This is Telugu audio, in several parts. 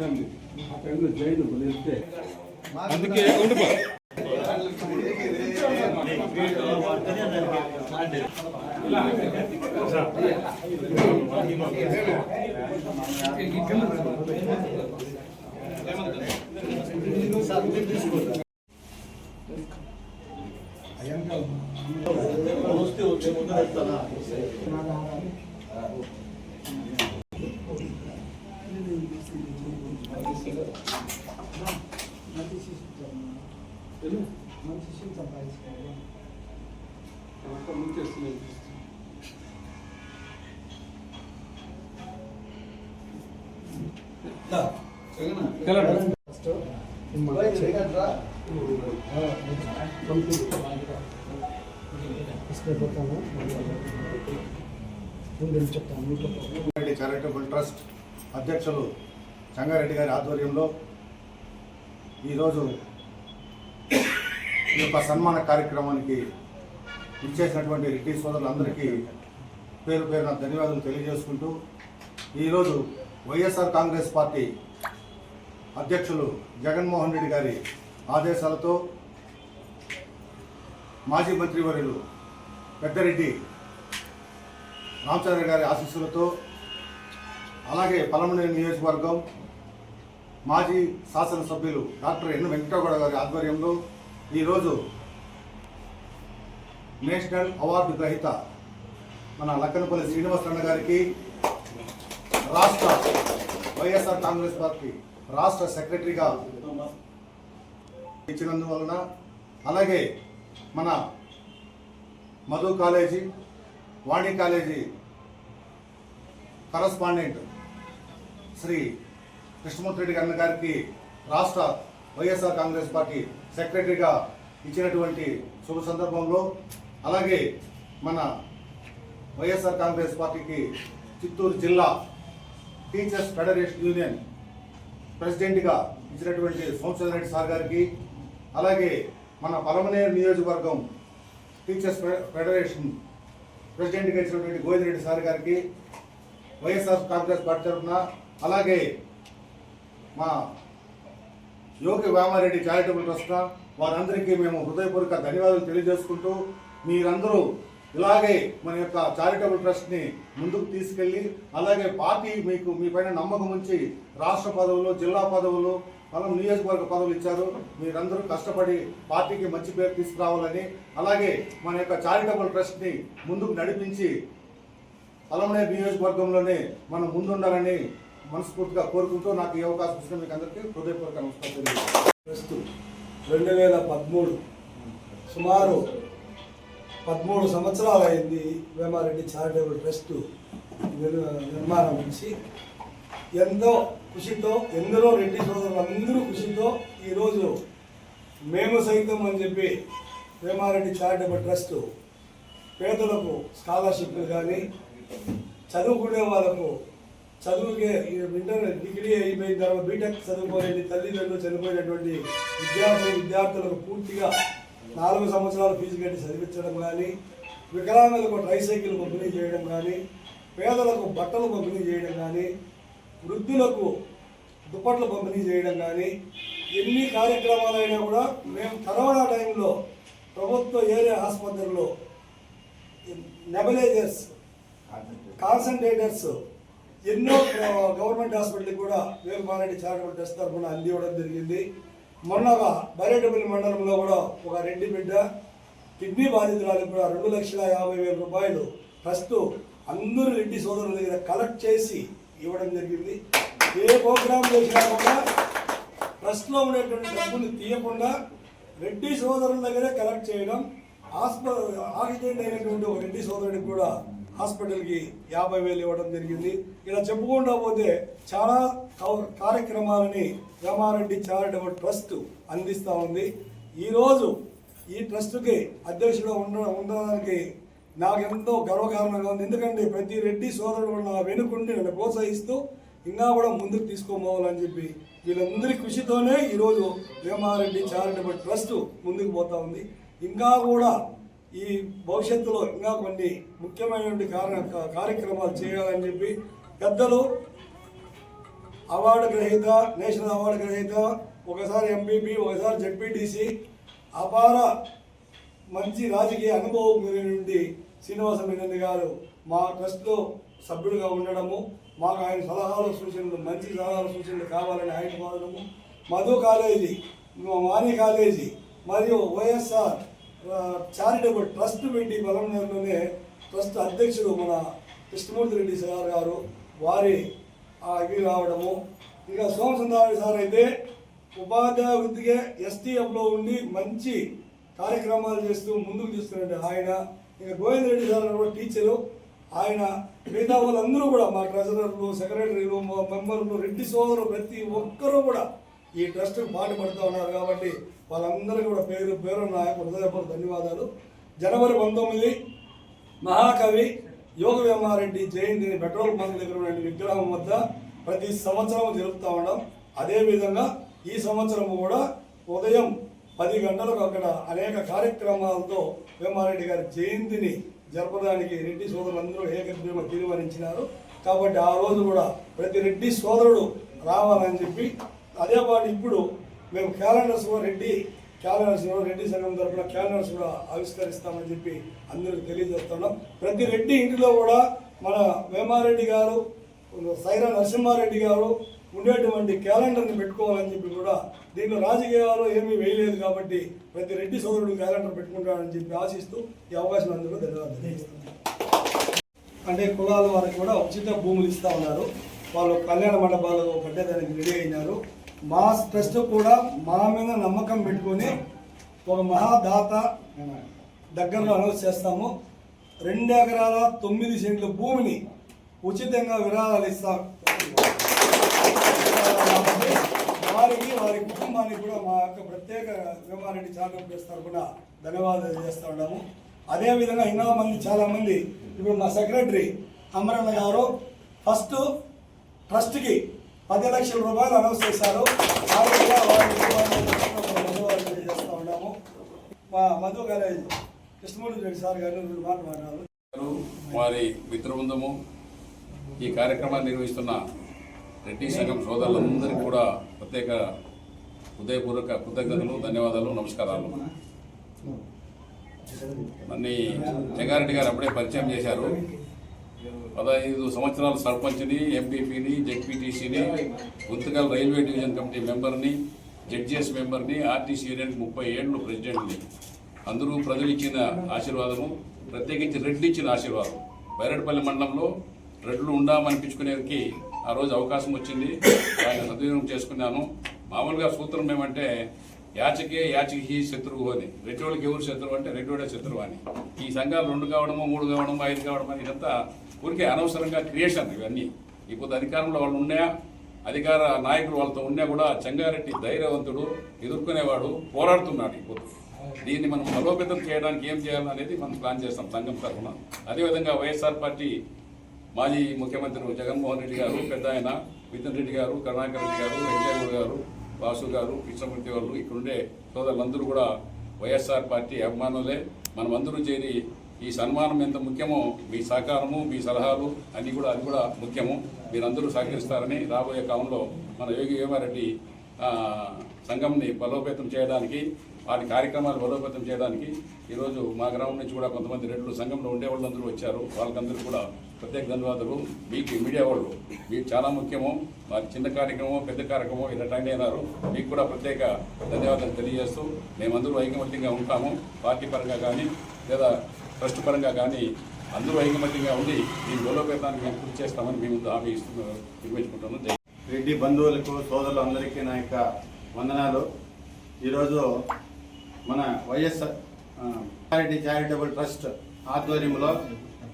ವಿಕ್ರಮ್ ಆ ಕಣ್ಣು ಜೈಲು ಬಲಿರುತ್ತೆ ಅದಕ್ಕೆ ಉಡುಪ ಇಲ್ಲ అంతా ముంచేస్తున్నాయి కలర్ రెడ్డి చారిటబుల్ ట్రస్ట్ అధ్యక్షులు సంగారెడ్డి గారి ఆధ్వర్యంలో ఈరోజు ఈ యొక్క సన్మాన కార్యక్రమానికి ఇచ్చేసినటువంటి రెడ్డి సోదరులందరికీ పేరు పేరున ధన్యవాదాలు తెలియజేసుకుంటూ ఈరోజు వైఎస్ఆర్ కాంగ్రెస్ పార్టీ అధ్యక్షులు జగన్మోహన్ రెడ్డి గారి ఆదేశాలతో మాజీ మంత్రివర్యులు పెద్దరెడ్డి రామచంద్ర గారి ఆశీస్సులతో అలాగే పలమనేరు నియోజకవర్గం మాజీ శాసనసభ్యులు డాక్టర్ ఎన్ వెంకటగౌడ గారి ఆధ్వర్యంలో ఈరోజు నేషనల్ అవార్డు గ్రహీత మన లక్కనపల్లి శ్రీనివాసరణ గారికి రాష్ట్ర వైఎస్ఆర్ కాంగ్రెస్ పార్టీ రాష్ట్ర సెక్రటరీగా ఇచ్చినందువలన అలాగే మన Madhu college Vani college correspondent Shri Krishnamurthy Reddy అన్న గారికి రాష్ట్ర వైఎస్ఆర్ కాంగ్రెస్ పార్టీ సెక్రటరీగా ఇచ్చినటువంటి శుభ సందర్భంలో అలాగే మన వైఎస్ఆర్ కాంగ్రెస్ పార్టీకి చిత్తూరు జిల్లా టీచర్స్ ఫెడరేషన్ యూనియన్ ప్రెసిడెంట్గా ఇచ్చినటువంటి సోమచంద్ర రెడ్డి సార్ గారికి అలాగే మన పలమనేరు నియోజకవర్గం టీచర్స్ ఫె- ఫెడరేషన్ ప్రెసిడెంట్గా ఇచ్చినటువంటి గోవిందరెడ్డి సార్ గారికి వైఎస్ఆర్ కాంగ్రెస్ పార్టీ తరఫున అలాగే మా యోగి వామారెడ్డి చారిటబుల్ ట్రస్ట్ వారందరికీ మేము హృదయపూర్వక ధన్యవాదాలు తెలియజేసుకుంటూ మీరందరూ ఇలాగే మన యొక్క చారిటబుల్ ట్రస్ట్ని ముందుకు తీసుకెళ్ళి అలాగే పార్టీ మీకు మీ పైన నమ్మకం ఉంచి రాష్ట్ర పదవులు జిల్లా పదవులు మనం నియోజకవర్గ పదవులు ఇచ్చారు. మీరందరూ కష్టపడి పార్టీకి మంచి పేరు తీసుకురావాలని అలాగే మన యొక్క చారిటబుల్ ట్రస్ట్ని ముందుకు నడిపించి పలమనే నియోజకవర్గంలోనే మనం ముందుండాలని మనస్ఫూర్తిగా కోరుకుంటూ నాకు ఈ అవకాశం ఇచ్చిన మీకు అందరికీ హృదయపూర్వక నమస్కారం. ప్రస్తుతం రెండు వేల పదమూడు సుమారు పదమూడు సంవత్సరాలు అయింది వేమారెడ్డి చారిటబుల్ ట్రస్ట్ నిర్మాణం నుంచి. ఎంతో కృషితో ఎందరో రెడ్డి సోదరులందరూ కృషితో ఈరోజు మేము సైతం అని చెప్పి వేమారెడ్డి చారిటబుల్ ట్రస్ట్ పేదలకు స్కాలర్షిప్లు కానీ చదువుకునే వాళ్ళకు చదువుకే ఇంటర్ డిగ్రీ అయిపోయిన తర్వాత బీటెక్ చదువుకోలేని తల్లిదండ్రులు చనిపోయినటువంటి విద్యార్థులు విద్యార్థులకు పూర్తిగా నాలుగు సంవత్సరాలు ఫీజు కట్టి చదివించడం కానీ వికలాంగులకు ట్రైసైకిల్ పంపిణీ చేయడం కానీ పేదలకు బట్టలు పంపిణీ చేయడం కానీ వృద్ధులకు దుప్పట్లు పంపిణీ చేయడం కానీ ఎన్ని కార్యక్రమాలైనా కూడా మేము కరోనా టైంలో ప్రభుత్వ ఏరియా ఆసుపత్రుల్లో నెబలైజర్స్ కాన్సన్ట్రేటర్స్ ఎన్నో గవర్నమెంట్ హాస్పిటల్కి కూడా వేలుమారెడ్డి చారిటబుల్ ట్రస్ట్ తరఫున అందివ్వడం జరిగింది. మొన్నగా బైరెడ్డిపల్లి మండలంలో కూడా ఒక రెడ్డి బిడ్డ కిడ్నీ బాధితురాలు కూడా రెండు లక్షల యాభై వేల రూపాయలు ప్రస్తుతం అందరూ రెడ్డి సోదరుల దగ్గర కలెక్ట్ చేసి ఇవ్వడం జరిగింది. ఏ ప్రోగ్రామ్ చేసినా కూడా ట్రస్ట్లో ఉండేటువంటి డబ్బులు తీయకుండా రెడ్డి సోదరుల దగ్గరే కలెక్ట్ చేయడం హాస్పిటల్ ఆక్సిడెంట్ అయినటువంటి ఒక రెడ్డి సోదరుడికి కూడా హాస్పిటల్కి యాభై వేలు ఇవ్వడం జరిగింది. ఇలా చెప్పుకుంటా పోతే చాలా కవ- కార్యక్రమాలని రమారెడ్డి చారిటబుల్ ట్రస్ట్ అందిస్తూ ఉంది. ఈరోజు ఈ ట్రస్ట్కి అధ్యక్షుడు ఉండ ఉండడానికి నాకు ఎంతో గర్వకారణంగా ఉంది. ఎందుకంటే ప్రతి రెడ్డి సోదరుడు నా వెనుకుండి నన్ను ప్రోత్సహిస్తూ ఇంకా కూడా ముందుకు తీసుకోపోవాలని చెప్పి వీళ్ళందరి కృషితోనే ఈరోజు వేమారెడ్డి చారిటబుల్ ట్రస్ట్ ముందుకు పోతా ఉంది. ఇంకా కూడా ఈ భవిష్యత్తులో ఇంకా కొన్ని ముఖ్యమైనటువంటి కారణ కార్యక్రమాలు చేయాలని చెప్పి పెద్దలు అవార్డు గ్రహీత నేషనల్ అవార్డు గ్రహీత ఒకసారి ఎంపీపీ ఒకసారి జడ్పీటీసీ అపార మంచి రాజకీయ అనుభవం నుండి శ్రీనివాస మీనంది గారు మా ట్రస్ట్లో సభ్యుడిగా ఉండడము మాకు ఆయన సలహాలు సూచనలు మంచి సలహాలు సూచనలు కావాలని ఆయన కోరడము. మధు కాలేజీ మాని కాలేజీ మరియు వైఎస్ఆర్ చారిటబుల్ ట్రస్ట్ పెట్టి బలంలోనే ట్రస్ట్ అధ్యక్షుడు మన కృష్ణమూర్తి రెడ్డి సార్ గారు వారి ఇవి రావడము. ఇక సోమసుందరారెడ్డి సార్ అయితే ఉపాధ్యాయ వృత్తిగా ఎస్టీఎఫ్లో ఉండి మంచి కార్యక్రమాలు చేస్తూ ముందుకు తీసుకురండి ఆయన. ఇక గోవింద్ రెడ్డి సార్ కూడా టీచరు. ఆయన మిగతా వాళ్ళందరూ కూడా మా ట్రెజరర్లు సెక్రటరీలు మా మెంబర్లు రెడ్డి సోదరులు ప్రతి ఒక్కరూ కూడా ఈ ట్రస్ట్కి పాటుపడుతూ ఉన్నారు కాబట్టి వాళ్ళందరికీ కూడా పేరు పేరు నా హృదయపూర్వక ధన్యవాదాలు. జనవరి పంతొమ్మిది మహాకవి యోగ వేమారెడ్డి జయంతిని పెట్రోల్ బంక్ దగ్గర ఉన్న విగ్రహం వద్ద ప్రతి సంవత్సరం జరుపుతూ ఉండడం అదేవిధంగా ఈ సంవత్సరం కూడా ఉదయం పది గంటలకు అక్కడ అనేక కార్యక్రమాలతో వేమారెడ్డి గారి జయంతిని జరపడానికి రెడ్డి సోదరులందరూ ఏకగ్రీవ తీర్మానించినారు. కాబట్టి ఆ రోజు కూడా ప్రతి రెడ్డి సోదరుడు రావాలని చెప్పి అదే పాటు ఇప్పుడు మేము క్యాలెండర్స్ కూడా రెడ్డి క్యాలెండర్స్ రెడ్డి సంఘం తరఫున క్యాలెండర్స్ కూడా ఆవిష్కరిస్తామని చెప్పి అందరికి తెలియజేస్తున్నాం. ప్రతి రెడ్డి ఇంటిలో కూడా మన వేమారెడ్డి గారు సైరా నరసింహారెడ్డి గారు ఉండేటువంటి క్యాలెండర్ని పెట్టుకోవాలని చెప్పి కూడా దీంట్లో రాజకీయాలు ఏమీ వేయలేదు కాబట్టి ప్రతి రెడ్డి సోదరుడు క్యాలెండర్ పెట్టుకుంటాడని చెప్పి ఆశిస్తూ ఈ అవకాశం అందరూ ధన్యవాదాలు అంటే కులాల వారికి కూడా ఉచిత భూములు ఇస్తూ ఉన్నారు. వాళ్ళు కళ్యాణ మండపాలు కట్టేదానికి రెడీ అయినారు. మా ట్రస్ట్ కూడా మా మీద నమ్మకం పెట్టుకొని ఒక మహాదాత దగ్గరలో అనౌన్స్ చేస్తాము. రెండు ఎకరాల తొమ్మిది సెంట్ల భూమిని ఉచితంగా విరాళాలు ఇస్తాం. వారికి వారి కుటుంబానికి కూడా మా యొక్క ప్రత్యేక విమారెడ్డి చాటం చేస్తారు కూడా ధన్యవాదాలు చేస్తూ ఉన్నాము. అదేవిధంగా ఇంకా మంది చాలామంది ఇప్పుడు మా సెక్రటరీ అమరన్న గారు ఫస్ట్ ట్రస్ట్కి పది లక్షల రూపాయలు అనౌన్స్ చేశారు. వారికి ఉన్నాము. మా మధు గారు కృష్ణమూర్తి రెడ్డి సార్ గారు రెండు మాట్లాడారు. గారు, వారి మిత్రబృందము ఈ కార్యక్రమాన్ని నిర్వహిస్తున్న రెడ్డి సంఘం సోదరులందరికీ కూడా ప్రత్యేక హృదయపూర్వక కృతజ్ఞతలు ధన్యవాదాలు నమస్కారాలు. నన్ను జగారెడ్డి గారు అప్పుడే పరిచయం చేశారు. పదహైదు సంవత్సరాల సర్పంచ్ని ఎంపీపీని జెడ్పీటీసీని గుంతకల్ రైల్వే డివిజన్ కమిటీ మెంబర్ని జడ్జిఎస్ మెంబర్ని ఆర్టీసీ యూనియన్ ముప్పై ఏళ్ళు ప్రెసిడెంట్ని. అందరూ ప్రజలు ఇచ్చిన ఆశీర్వాదము ప్రత్యేకించి రెడ్లు ఇచ్చిన ఆశీర్వాదం. బైరడ్పల్లి మండలంలో రెడ్లు ఉండామనిపించుకునేకి ఆ రోజు అవకాశం వచ్చింది. ఆయన సద్వినియోగం చేసుకున్నాను. మామూలుగా సూత్రం ఏమంటే యాచకే యాచకి శత్రువు అని. రెడ్డి ఎవరు శత్రువు అంటే రెడ్డి శత్రువు అని. ఈ సంఘాలు రెండు కావడము మూడు కావడము ఐదు కావడం అని ఇదంతా ఊరికే అనవసరంగా క్రియేషన్ ఇవన్నీ. ఇప్పుడు అధికారంలో వాళ్ళు ఉన్నాయా అధికార నాయకులు వాళ్ళతో ఉన్నా కూడా చెంగారెడ్డి ధైర్యవంతుడు ఎదుర్కొనేవాడు పోరాడుతున్నాడు ఇప్పుడు దీన్ని మనం బలోపేతం చేయడానికి ఏం చేయాలనేది మనం ప్లాన్ చేస్తాం సంఘం తరఫున. అదేవిధంగా వైఎస్ఆర్ పార్టీ మాజీ ముఖ్యమంత్రి జగన్మోహన్ రెడ్డి గారు పెద్ద ఆయన మిథున్ రెడ్డి గారు కరుణాకర్ రెడ్డి గారు వెంకయ్య గారు వాసు గారు కృష్ణమూర్తి వాళ్ళు ఇక్కడుండే సోదరులందరూ కూడా వైఎస్ఆర్ పార్టీ అభిమానులే. మనమందరూ చేరి ఈ సన్మానం ఎంత ముఖ్యమో మీ సహకారము మీ సలహాలు అన్నీ కూడా అది కూడా ముఖ్యము. మీరందరూ సహకరిస్తారని రాబోయే కాలంలో మన యోగి వేమారెడ్డి సంఘంని బలోపేతం చేయడానికి వాటి కార్యక్రమాలు బలోపేతం చేయడానికి ఈరోజు మా గ్రామం నుంచి కూడా కొంతమంది రెడ్లు సంఘంలో ఉండే వాళ్ళందరూ వచ్చారు. వాళ్ళకందరూ కూడా ప్రత్యేక ధన్యవాదాలు. మీకు మీడియా వాళ్ళు మీకు చాలా ముఖ్యము వారి చిన్న కార్యక్రమం పెద్ద కార్యక్రమం ఇలా అటెండ్ అయినారు. మీకు కూడా ప్రత్యేక ధన్యవాదాలు తెలియజేస్తూ మేమందరూ ఐకమత్యంగా ఉంటాము. పార్టీ పరంగా కానీ లేదా ట్రస్ట్ పరంగా కానీ అందరూ ఐకమత్యంగా ఉండి దీని బలోపేతానికి మేము కృషి చేస్తామని మేము హామీ ఇస్తున్నాము నిర్వహించుకుంటాము రెడ్డి బంధువులకు సోదరులు అందరికీ నా యొక్క వందనాలు. ఈరోజు మన వైఎస్ఆర్ ఆ, చారిటబుల్ ట్రస్ట్ ఆధ్వర్యంలో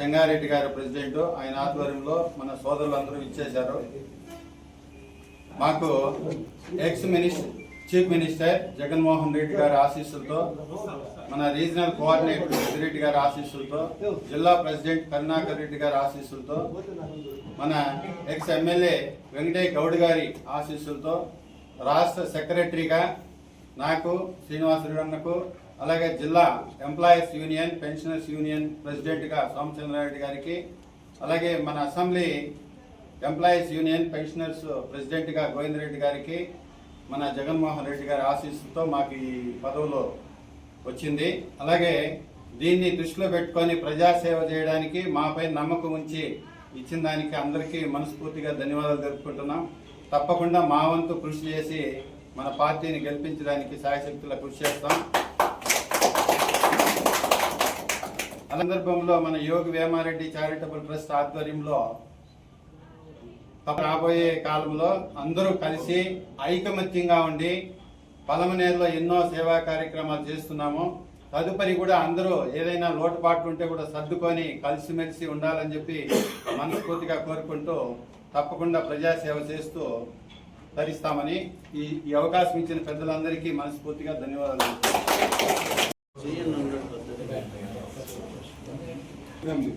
చెంగారెడ్డి గారు ప్రెసిడెంట్ ఆయన ఆధ్వర్యంలో మన సోదరులందరూ ఇచ్చేశారు మాకు ex minister chief minister Jaganmohan Reddy గారి ఆశీస్సులతో మన రీజనల్ కోఆర్డినేటర్ రెడ్డి గారి ఆశీస్సులతో జిల్లా ప్రెసిడెంట్ కరుణాకర్ రెడ్డి గారి ఆశీస్సులతో మన ఎక్స్ ఎమ్మెల్యే వెంకటయ్య గౌడ్ గారి ఆశీస్సులతో రాష్ట్ర సెక్రటరీగా నాకు శ్రీనివాసరెడ్డి అన్నకు అలాగే జిల్లా ఎంప్లాయీస్ యూనియన్ పెన్షనర్స్ యూనియన్ ప్రెసిడెంట్గా సోమచంద్రారెడ్డి గారికి అలాగే మన అసెంబ్లీ ఎంప్లాయీస్ యూనియన్ పెన్షనర్స్ ప్రెసిడెంట్గా గోవిందరెడ్డి గారికి మన జగన్మోహన్ రెడ్డి గారి ఆశీస్సుతో మాకు ఈ పదవులో వచ్చింది. అలాగే దీన్ని దృష్టిలో పెట్టుకొని ప్రజాసేవ చేయడానికి మాపై నమ్మకం ఉంచి ఇచ్చిన దానికి అందరికీ మనస్ఫూర్తిగా ధన్యవాదాలు జరుపుకుంటున్నాం తప్పకుండా మా వంతు కృషి చేసి మన పార్టీని గెలిపించడానికి సాయశక్తుల కృషి చేస్తాం ఆ సందర్భంలో మన యోగి వేమారెడ్డి చారిటబుల్ ట్రస్ట్ ఆధ్వర్యంలో రాబోయే కాలంలో అందరూ కలిసి ఐకమత్యంగా ఉండి పలమనేరులో ఎన్నో సేవా కార్యక్రమాలు చేస్తున్నాము. తదుపరి కూడా అందరూ ఏదైనా లోటుపాట్లు ఉంటే కూడా సర్దుకొని కలిసిమెలిసి ఉండాలని చెప్పి మనస్ఫూర్తిగా కోరుకుంటూ తప్పకుండా ప్రజాసేవ చేస్తూ ధరిస్తామని ఈ ఈ అవకాశం ఇచ్చిన పెద్దలందరికీ మనస్ఫూర్తిగా ధన్యవాదాలు. రండి.